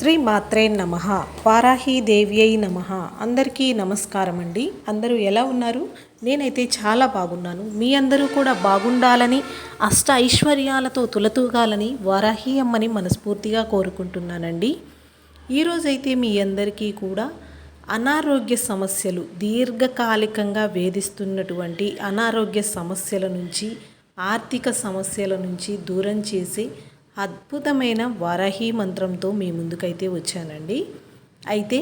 శ్రీ మాత్రే నమ. వారాహీదేవ్యై నమ. అందరికీ నమస్కారం అండి అందరూ ఎలా ఉన్నారు? నేనైతే చాలా బాగున్నాను. మీ అందరూ కూడా బాగుండాలని అష్ట ఐశ్వర్యాలతో తులతూగాలని వారాహి అమ్మని మనస్ఫూర్తిగా కోరుకుంటున్నానండి. ఈరోజైతే మీ అందరికీ కూడా అనారోగ్య సమస్యలు దీర్ఘకాలికంగా వేధిస్తున్నటువంటి అనారోగ్య సమస్యల నుంచి ఆర్థిక సమస్యల నుంచి దూరం చేసే అద్భుతమైన వారాహి మంత్రంతో మీ ముందుకైతే వచ్చానండి. అయితే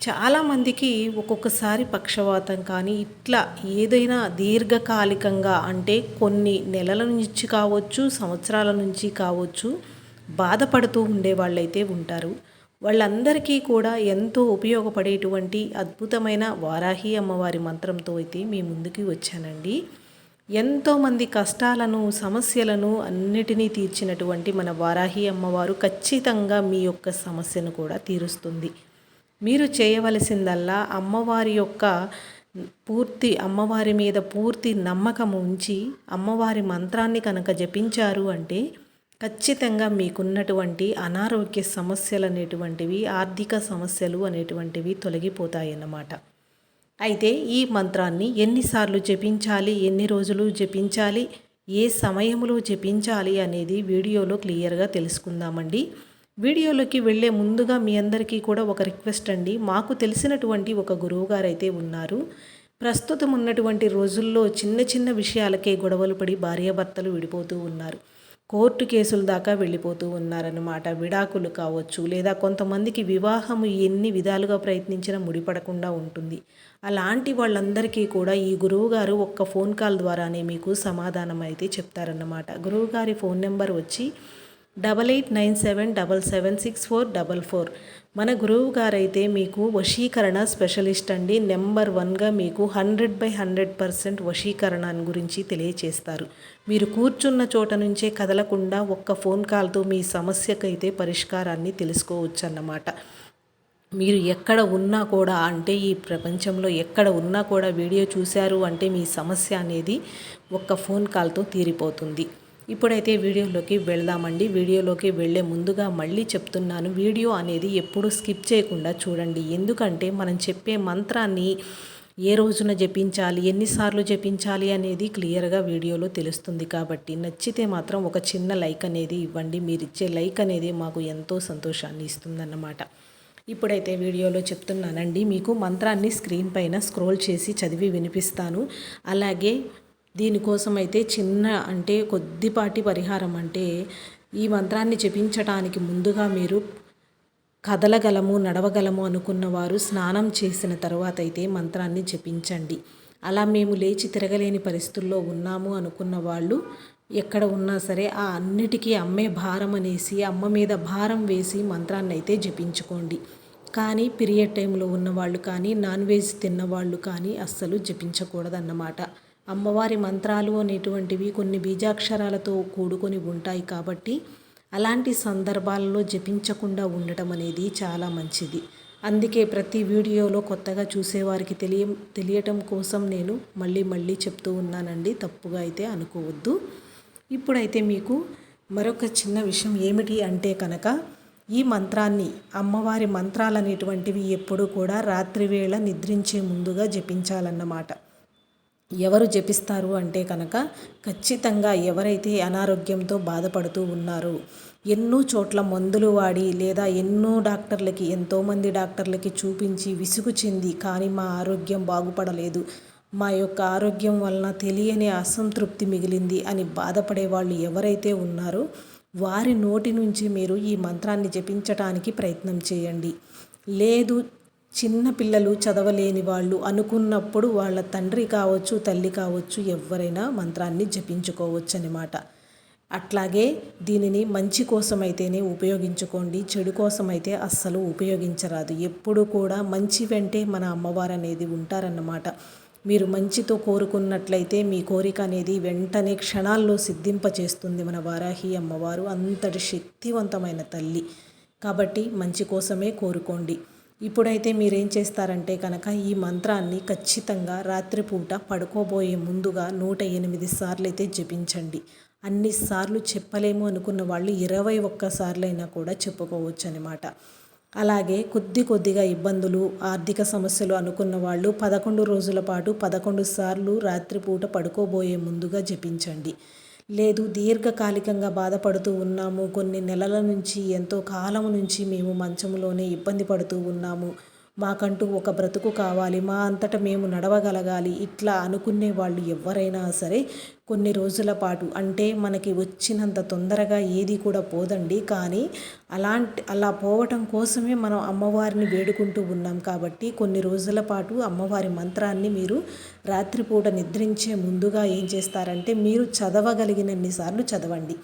చాలామందికి ఒక్కొక్కసారి పక్షవాతం కానీ ఇట్లా ఏదైనా దీర్ఘకాలికంగా అంటే కొన్ని నెలల నుంచి కావచ్చు సంవత్సరాల నుంచి కావచ్చు బాధపడుతూ ఉండే వాళ్ళైతే ఉంటారు. వాళ్ళందరికీ కూడా ఎంతో ఉపయోగపడేటువంటి అద్భుతమైన వారాహి అమ్మవారి మంత్రంతో అయితే మీ ముందుకి వచ్చానండి. ఎంతోమంది కష్టాలను సమస్యలను అన్నిటినీ తీర్చినటువంటి మన వారాహి అమ్మవారు ఖచ్చితంగా మీ యొక్క సమస్యను కూడా తీరుస్తుంది. మీరు చేయవలసిందల్లా అమ్మవారి యొక్క పూర్తి అమ్మవారి మీద పూర్తి నమ్మకం ఉంచి అమ్మవారి మంత్రాన్ని కనుక జపించారు అంటే ఖచ్చితంగా మీకున్నటువంటి అనారోగ్య సమస్యలు అనేటువంటివి ఆర్థిక సమస్యలు అనేటువంటివి తొలగిపోతాయి అన్నమాట అయితే ఈ మంత్రాన్ని ఎన్నిసార్లు జపించాలి ఎన్ని రోజులు జపించాలి ఏ సమయంలో జపించాలి అనేది వీడియోలో క్లియర్గా తెలుసుకుందామండి. వీడియోలోకి వెళ్ళే ముందుగా మీ అందరికీ కూడా ఒక రిక్వెస్ట్ అండి. మాకు తెలిసినటువంటి ఒక గురువుగారు అయితే ఉన్నారు. ప్రస్తుతం ఉన్నటువంటి రోజుల్లో చిన్న చిన్న విషయాలకే గొడవలు పడి భార్యాభర్తలు విడిపోతూ ఉన్నారు. కోర్టు కేసుల దాకా వెళ్ళిపోతూ ఉన్నారన్నమాట. విడాకులు కావచ్చు లేదా కొంతమందికి వివాహము ఎన్ని విధాలుగా ప్రయత్నించినా ముడిపడకుండా ఉంటుంది. అలాంటి వాళ్ళందరికీ కూడా ఈ గురువుగారు ఒక్క ఫోన్ కాల్ ద్వారానే మీకు సమాధానం అయితే చెప్తారన్నమాట. గురువుగారి ఫోన్ నెంబర్ వచ్చి double eight nine seven double seven six four double four. మన గురువు గారైతే మీకు వశీకరణ స్పెషలిస్ట్ అండి. నెంబర్ వన్గా మీకు హండ్రెడ్ బై హండ్రెడ్ పర్సెంట్ వశీకరణ గురించి తెలియచేస్తారు. మీరు కూర్చున్న చోట నుంచే కదలకుండా ఒక్క ఫోన్ కాల్తో మీ సమస్యకైతే పరిష్కారాన్ని తెలుసుకోవచ్చు అన్నమాట మీరు ఎక్కడ ఉన్నా కూడా అంటే ఈ ప్రపంచంలో ఎక్కడ ఉన్నా కూడా వీడియో చూశారు అంటే మీ సమస్య అనేది ఒక్క ఫోన్ కాల్తో తీరిపోతుంది. ఇప్పుడైతే వీడియోలోకి వెళ్దామండి. వీడియోలోకి వెళ్ళే ముందుగా మళ్ళీ చెప్తున్నాను వీడియో అనేది ఎప్పుడు స్కిప్ చేయకుండా చూడండి. ఎందుకంటే మనం చెప్పే మంత్రాన్ని ఏ రోజున జపించాలి ఎన్నిసార్లు జపించాలి అనేది క్లియర్గా వీడియోలో తెలుస్తుంది. కాబట్టి నచ్చితే మాత్రం ఒక చిన్న లైక్ అనేది ఇవ్వండి. మీరు ఇచ్చే లైక్ అనేది మాకు ఎంతో సంతోషాన్ని ఇస్తుందన్నమాట. ఇప్పుడైతే వీడియోలో చెప్తున్నానండి మీకు మంత్రాన్ని స్క్రీన్ పైన స్క్రోల్ చేసి చదివి వినిపిస్తాను. అలాగే దీనికోసం అయితే చిన్న అంటే కొద్దిపాటి పరిహారం అంటే ఈ మంత్రాన్ని జపించటానికి ముందుగా మీరు కదలగలము నడవగలము అనుకున్నవారు స్నానం చేసిన తర్వాత అయితే మంత్రాన్ని జపించండి. అలా మేము లేచి తిరగలేని పరిస్థితుల్లో ఉన్నాము అనుకున్న వాళ్ళు ఎక్కడ ఉన్నా సరే ఆ అన్నిటికీ అమ్మే భారం అనేసి అమ్మ మీద భారం వేసి మంత్రాన్ని అయితే జపించుకోండి. కానీ పీరియడ్ టైంలో ఉన్నవాళ్ళు కానీ నాన్ వెజ్ తిన్నవాళ్ళు కానీ అస్సలు జపించకూడదన్నమాట. అమ్మవారి మంత్రాలు అనేటువంటివి కొన్ని బీజాక్షరాలతో కూడుకొని ఉంటాయి కాబట్టి అలాంటి సందర్భాలలో జపించకుండా ఉండటం అనేది చాలా మంచిది. అందుకే ప్రతి వీడియోలో కొత్తగా చూసేవారికి తెలియ తెలియటం కోసం నేను మళ్ళీ మళ్ళీ చెప్తూ ఉన్నానండి. తప్పుగా అయితే అనుకోవద్దు. ఇప్పుడైతే మీకు మరొక చిన్న విషయం ఏమిటి అంటే కనుక ఈ మంత్రాన్ని అమ్మవారి మంత్రాలు అనేటువంటివి ఎప్పుడు కూడా రాత్రివేళ నిద్రించే ముందుగా జపించాలన్నమాట. ఎవరు జపిస్తారు అంటే కనుక ఖచ్చితంగా ఎవరైతే అనారోగ్యంతో బాధపడుతూ ఉన్నారో ఎన్నో చోట్ల మందులు వాడి లేదా ఎన్నో డాక్టర్లకి ఎంతోమంది డాక్టర్లకి చూపించి విసుగు చెంది కానీ మా ఆరోగ్యం బాగుపడలేదు. మా యొక్క ఆరోగ్యం వలన తెలియని అసంతృప్తి మిగిలింది అని బాధపడే వాళ్ళు ఎవరైతే ఉన్నారో వారి నోటి నుంచి మీరు ఈ మంత్రాన్ని జపించటానికి ప్రయత్నం చేయండి. లేదు చిన్న పిల్లలు చదవలేని వాళ్ళు అనుకున్నప్పుడు వాళ్ళ తండ్రి కావచ్చు తల్లి కావచ్చు ఎవరైనా మంత్రాన్ని జపించుకోవచ్చు అనమాట అట్లాగే దీనిని మంచి కోసమైతేనే ఉపయోగించుకోండి చెడు కోసమైతే అస్సలు ఉపయోగించరాదు. ఎప్పుడు కూడా మంచి వెంటే మన అమ్మవారు అనేది ఉంటారన్నమాట. మీరు మంచితో కోరుకున్నట్లయితే మీ కోరిక అనేది వెంటనే క్షణాల్లో సిద్ధింపచేస్తుంది మన వారాహి అమ్మవారు. అంతటి శక్తివంతమైన తల్లి. కాబట్టి మంచి కోసమే కోరుకోండి. ఇప్పుడైతే మీరేం చేస్తారంటే కనుక ఈ మంత్రాన్ని ఖచ్చితంగా రాత్రిపూట పడుకోబోయే ముందుగా నూట ఎనిమిది సార్లు అయితే జపించండి అన్నిసార్లు చెప్పలేము అనుకున్న వాళ్ళు ఇరవై ఒక్కసార్లైనా కూడా చెప్పుకోవచ్చు అనమాట అలాగే కొద్ది కొద్దిగా ఇబ్బందులు ఆర్థిక సమస్యలు అనుకున్న వాళ్ళు పదకొండు రోజుల పాటు పదకొండు సార్లు రాత్రిపూట పడుకోబోయే ముందుగా జపించండి. లేదు దీర్ఘకాలికంగా బాధపడుతూ ఉన్నాము. కొన్ని నెలల నుంచి ఎంతో కాలం నుంచి మేము మంచంలోనే ఇబ్బంది పడుతూ ఉన్నాము. మాకంటూ ఒక బ్రతుకు కావాలి మా అంతట మేము నడవగలగాలి ఇట్లా అనుకునే వాళ్ళు ఎవరైనా సరే కొన్ని రోజుల పాటు. అంటే మనకి వచ్చినంత తొందరగా ఏది కూడా పోదండి. కానీ అలాంటి అలా పోవటం కోసమే మనం అమ్మవారిని వేడుకుంటూ ఉన్నాం కాబట్టి కొన్ని రోజుల పాటు అమ్మవారి మంత్రాన్ని మీరు రాత్రిపూట నిద్రించే ముందుగా ఏం చేస్తారంటే మీరు చదవగలిగినన్నిసార్లు చదవండి.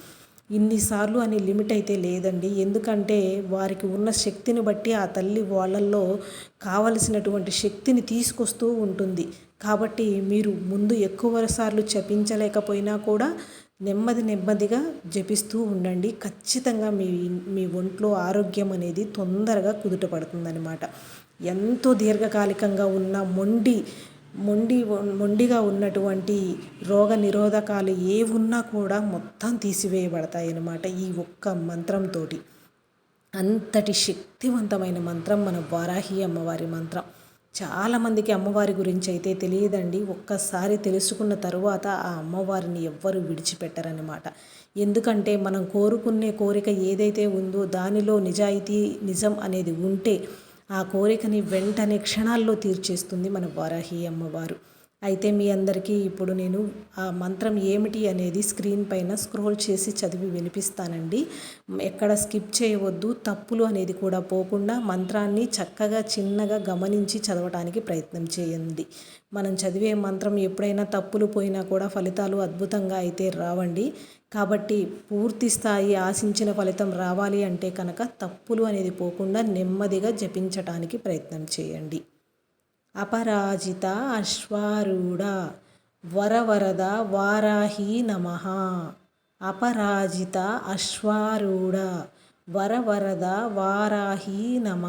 ఇన్నిసార్లు అని లిమిట్ అయితే లేదండి. ఎందుకంటే వారికి ఉన్న శక్తిని బట్టి ఆ తల్లి వాళ్ళల్లో కావలసినటువంటి శక్తిని తీసుకొస్తూ ఉంటుంది. కాబట్టి మీరు ముందు ఎక్కువ సార్లు జపించలేకపోయినా కూడా నెమ్మది నెమ్మదిగా జపిస్తూ ఉండండి. ఖచ్చితంగా మీ మీ ఒంట్లో ఆరోగ్యం అనేది తొందరగా కుదుట పడుతుందనమాట ఎంతో దీర్ఘకాలికంగా ఉన్న మొండి మొండి మొండిగా ఉన్నటువంటి రోగ నిరోధకాలు ఏ ఉన్నా కూడా మొత్తం తీసివేయబడతాయి అన్నమాట ఈ ఒక్క మంత్రంతో అంతటి శక్తివంతమైన మంత్రం మన వారాహి అమ్మవారి మంత్రం. చాలామందికి అమ్మవారి గురించి అయితే తెలియదండి. ఒక్కసారి తెలుసుకున్న తరువాత ఆ అమ్మవారిని ఎవ్వరు విడిచిపెట్టరనమాట ఎందుకంటే మనం కోరుకునే కోరిక ఏదైతే ఉందో దానిలో నిజాయితీ నిజం అనేది ఉంటే ఆ కోరికని వెంటనే క్షణాల్లో తీర్చేస్తుంది మన వారాహి అమ్మవారు. అయితే మీ అందరికీ ఇప్పుడు నేను ఆ మంత్రం ఏమిటి అనేది స్క్రీన్ పైన స్క్రోల్ చేసి చదివి వినిపిస్తానండి. ఎక్కడ స్కిప్ చేయవద్దు తప్పులు అనేది కూడా పోకుండా మంత్రాన్ని చక్కగా చిన్నగా గమనించి చదవటానికి ప్రయత్నం చేయండి. మనం చదివే మంత్రం ఎప్పుడైనా తప్పులు పోయినా కూడా ఫలితాలు అద్భుతంగా అయితే రావండి. కాబట్టి పూర్తి స్థాయి ఆశించిన ఫలితం రావాలి అంటే కనుక తప్పులు అనేది పోకుండా నెమ్మదిగా జపించటానికి ప్రయత్నం చేయండి. అపరాజిత అశ్వారూఢ వరవరద వారాహి నమ. అపరాజిత అశ్వారూఢ వరవరద వారాహి నమ.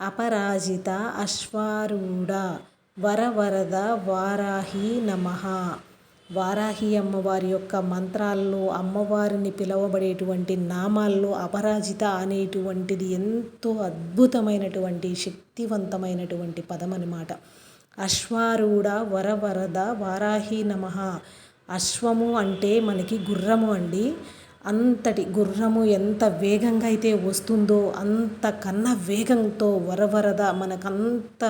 అపరాజిత అశ్వారూఢ వరవరద వారాహి నమ. వారాహి అమ్మవారి యొక్క మంత్రాల్లో అమ్మవారిని పిలవబడేటువంటి నామాల్లో అపరాజిత అనేటువంటిది ఎంతో అద్భుతమైనటువంటి శక్తివంతమైనటువంటి పదం అనమాట అశ్వారూఢ వరవరద వారాహి నమ. అశ్వము అంటే మనకి గుర్రము అండి. అంతటి గుర్రము ఎంత వేగంగా అయితే వస్తుందో అంతకన్నా వేగంతో వరవరద మనకంత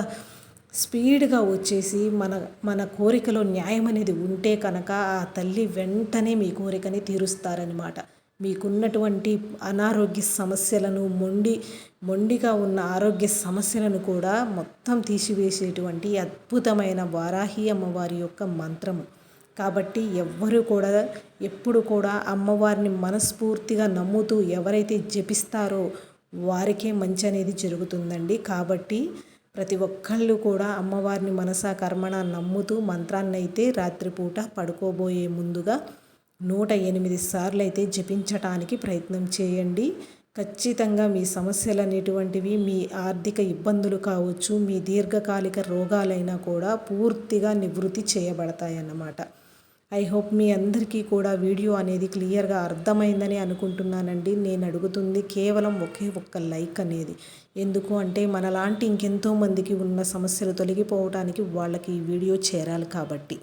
స్పీడ్గా వచ్చేసి మన మన కోరికలో న్యాయం అనేది ఉంటే కనుక ఆ తల్లి వెంటనే మీ కోరికని తీరుస్తారనమాట మీకున్నటువంటి అనారోగ్య సమస్యలను మొండి మొండిగా ఉన్న ఆరోగ్య సమస్యలను కూడా మొత్తం తీసివేసేటువంటి అద్భుతమైన వారాహి అమ్మవారి యొక్క మంత్రము కాబట్టి ఎవ్వరు కూడా ఎప్పుడు కూడా అమ్మవారిని మనస్ఫూర్తిగా నమ్ముతూ ఎవరైతే జపిస్తారో వారికే మంచి అనేది జరుగుతుందండి. కాబట్టి ప్రతి ఒక్కళ్ళు కూడా అమ్మవారిని మనసా కర్మణ నమ్ముతూ మంత్రాన్నైతే రాత్రిపూట పడుకోబోయే ముందుగా నూట ఎనిమిది సార్లు అయితే జపించటానికి ప్రయత్నం చేయండి. ఖచ్చితంగా మీ సమస్యలు అనేటువంటివి మీ ఆర్థిక ఇబ్బందులు కావచ్చు మీ దీర్ఘకాలిక రోగాలైనా కూడా పూర్తిగా నివృత్తి చేయబడతాయన్నమాట. ఐ హోప్ మీ అందరికీ కూడా వీడియో అనేది క్లియర్గా అర్థమైందని అనుకుంటున్నానండి. నేను అడుగుతుంది కేవలం ఒకే ఒక్క లైక్ అనేది. ఎందుకు అంటే మనలాంటి ఇంకెంతో మందికి ఉన్న సమస్యలు తొలగిపోవడానికి వాళ్ళకి ఈ వీడియో చేరాలి కాబట్టి.